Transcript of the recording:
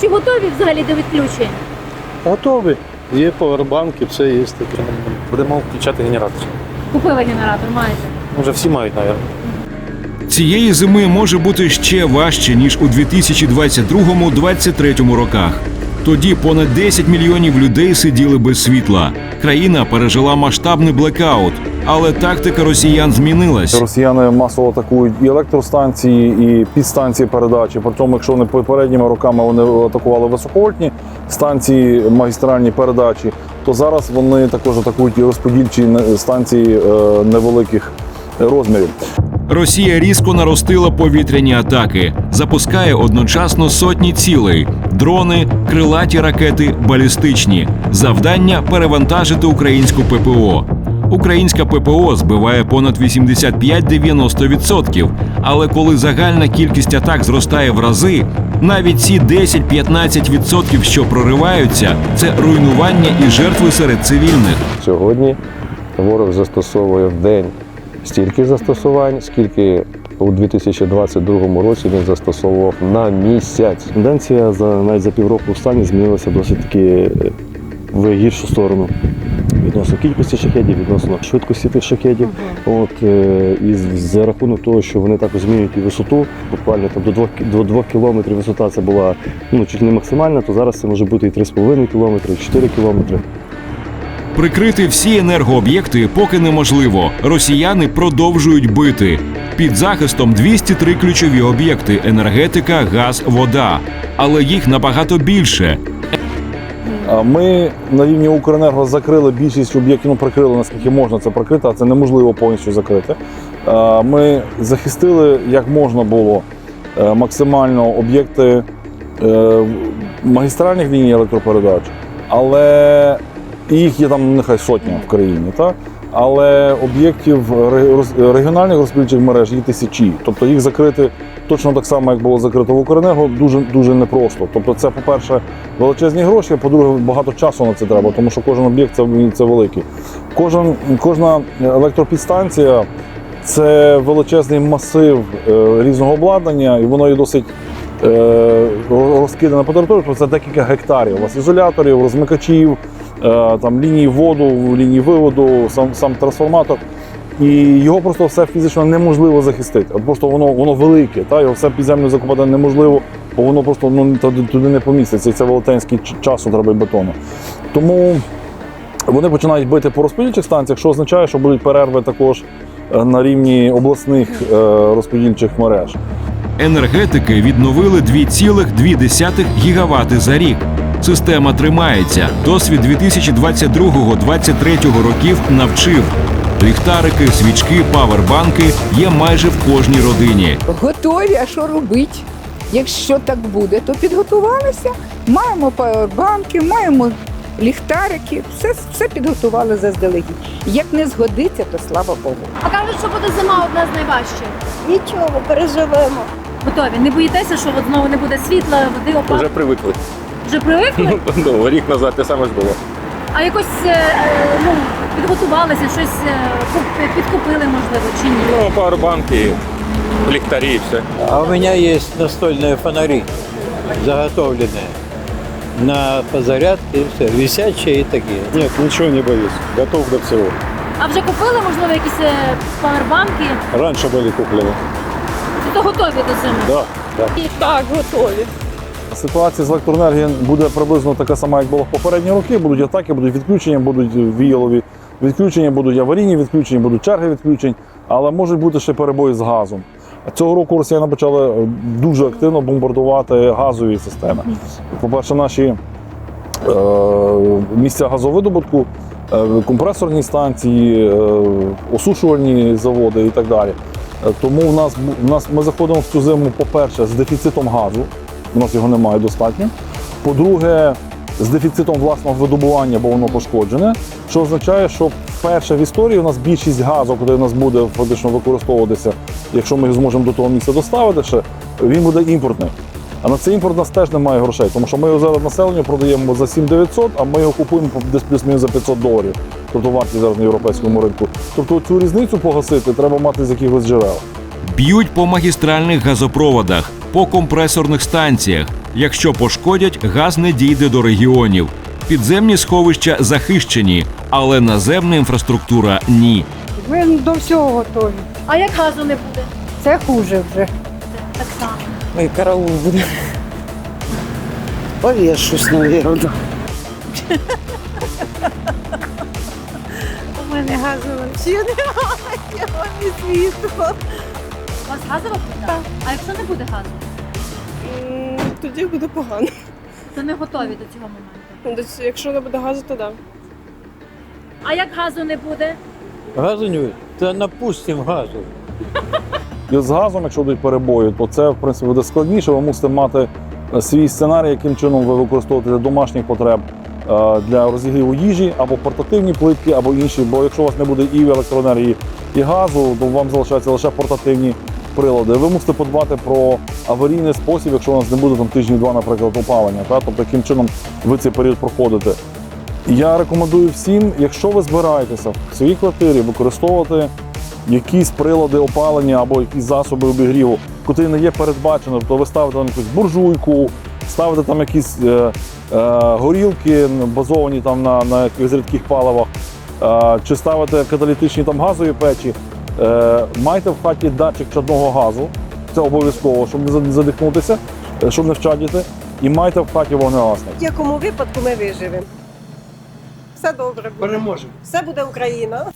Чи готові взагалі до відключень? Готові. Є повербанки, все є таке. Будемо включати генератор. Купили генератор, маєте. Вже всі мають, мабуть. Цієї зими може бути ще важче ніж у 2022-2023 роках. Тоді понад 10 мільйонів людей сиділи без світла. Країна пережила масштабний блекаут, але тактика росіян змінилась. Росіяни масово атакують і електростанції, і підстанції передачі. Притому, якщо вони попередніми роками вони атакували високовольтні станції магістральні передачі, то зараз вони також атакують і розподільчі станції е, невеликих розмірів. Росія різко наростила повітряні атаки, запускає одночасно сотні цілей: дрони, крилаті ракети, балістичні. Завдання перевантажити українську ППО. Українська ППО збиває понад 85-90%. Але коли загальна кількість атак зростає в рази, навіть ці 10-15%, що прориваються, це руйнування і жертви серед цивільних. Сьогодні ворог застосовує в день стільки застосувань, скільки у 2022 році він застосовував на місяць. Тенденція за навіть за півроку в стані змінилася досить таки е, в гіршу сторону. Відносно кількості шахедів, відносно швидкості тих шахедів. От, е, і з- за рахунок того, що вони також змінюють і висоту, буквально там до 2, до 2 кілометрів висота це була ну, чуть не максимальна, то зараз це може бути і 3,5 кілометри, і 4 кілометри. Прикрити всі енергооб'єкти поки неможливо. Росіяни продовжують бити. Під захистом 203 ключові об'єкти: енергетика, газ, вода. Але їх набагато більше. Ми на рівні Укренерго закрили більшість об'єктів, ну прикрили наскільки можна це прикрити, а це неможливо повністю закрити. Ми захистили як можна було е, максимально об'єкти е, магістральних ліній електропередач, але їх є там нехай сотня в країні, так? але об'єктів регіональних розподільчих мереж їх тисячі. Тобто їх закрити точно так само, як було закрито в Укренерго, дуже дуже непросто. Тобто, це, по-перше, величезні гроші, а по-друге, багато часу на це треба, тому що кожен об'єкт це, це великий. Кожен, кожна електропідстанція це величезний масив е, різного обладнання, і воно є досить е, розкидане по території, тобто це декілька гектарів. У вас ізоляторів, розмикачів, е, там лінії воду, лінії виводу, сам, сам трансформатор. І його просто все фізично неможливо захистити. От просто воно воно велике, та його все під землю закопати неможливо, бо воно просто ну, туди, не поміститься. І це велетенський ч- часу треба бетону. Тому вони починають бити по розподільчих станціях, що означає, що будуть перерви також е, на рівні обласних е, розподільчих мереж. Енергетики відновили 2,2 гігавати за рік. Система тримається. Досвід 2022-2023 років навчив. Ліхтарики, свічки, павербанки є майже в кожній родині. Готові, а що робити? Якщо так буде, то підготувалися. Маємо павербанки, маємо ліхтарики, все, все підготували заздалегідь. Як не згодиться, то слава Богу. А кажуть, що буде зима одна з найважчих. Нічого, переживемо. Готові. Не боїтеся, що от знову не буде світла, води опад? Вже привикли. Вже привикли? Ну, рік назад те саме ж було. А якось е, ну, підготувалися, щось е, куп- підкупили, можливо, чи ні? Ну, пауербанки, ліхтарі і все. А у меня есть настольные фонари, заготовленные на позарядке, и все, висячие и такие. Нет, нічого не боюсь. Готов до всього. А вже купили, можливо, якісь е, павербанки? Раніше були куплені. То готові до зими? Да, да. І так готові. Ситуація з електроенергією буде приблизно така сама, як була в попередні роки. Будуть атаки, будуть відключення, будуть віялові відключення, будуть аварійні відключення, будуть черги відключень, але можуть бути ще перебої з газом. Цього року росіяни почали е, дуже активно бомбардувати газові системи. По-перше, наші е, місця газовидобутку, е, компресорні станції, е, осушувальні заводи і так далі. Е, Тому в нас, в нас ми заходимо в цю зиму, по-перше, з дефіцитом газу. У нас його немає достатньо. По-друге, з дефіцитом власного видобування, бо воно пошкоджене, що означає, що вперше в історії у нас більшість газу, куди у нас буде фактично використовуватися, якщо ми його зможемо до того місця доставити, ще, він буде імпортний. А на цей імпорт у нас теж немає грошей, тому що ми його зараз населенню продаємо за 7900, а ми його купуємо десь плюс-мінус за 500 доларів. Тобто вартість зараз на європейському ринку. Тобто цю різницю погасити треба мати з якихось джерел. Б'ють по магістральних газопроводах. По компресорних станціях. Якщо пошкодять, газ не дійде до регіонів. Підземні сховища захищені, але наземна інфраструктура ні. Ми до всього готові. А як газу не буде? Це хуже вже. Так само. Ой, караул буде. Повішусь, навірно. У мене газу взагалі немає, і світло. У вас газова плита? А якщо не буде газу, Тоді буде погано. то не готові до цього моменту. Якщо не буде газу, то да. А як газу не буде? Газу не буде? Та напустимо газу. І з газом, якщо будуть перебої, то це в принципі буде складніше. Ви мусите мати е, свій сценарій, яким чином ви використовуєте для домашніх потреб е, для розігріву їжі або портативні плитки, або інші. Бо якщо у вас не буде і електроенергії, і газу, то вам залишаються лише портативні прилади. Ви мусите подбати про аварійний спосіб, якщо у вас не буде там тижні-два, наприклад, опалення. Та? Тобто, яким чином ви цей період проходите. Я рекомендую всім, якщо ви збираєтеся в своїй квартирі використовувати якісь прилади опалення або якісь засоби обігріву, котрі не є передбачені, то ви ставите там якусь буржуйку, ставите там якісь е, е, горілки, базовані там на, на якихось рідких паливах, е, чи ставите каталітичні там газові печі. Е, майте в хаті датчик чадного газу, це обов'язково, щоб не задихнутися, е, щоб не вчадіти. І майте в хаті вогнегасник. В якому випадку ми виживемо. Все добре буде. Переможемо. Все буде Україна.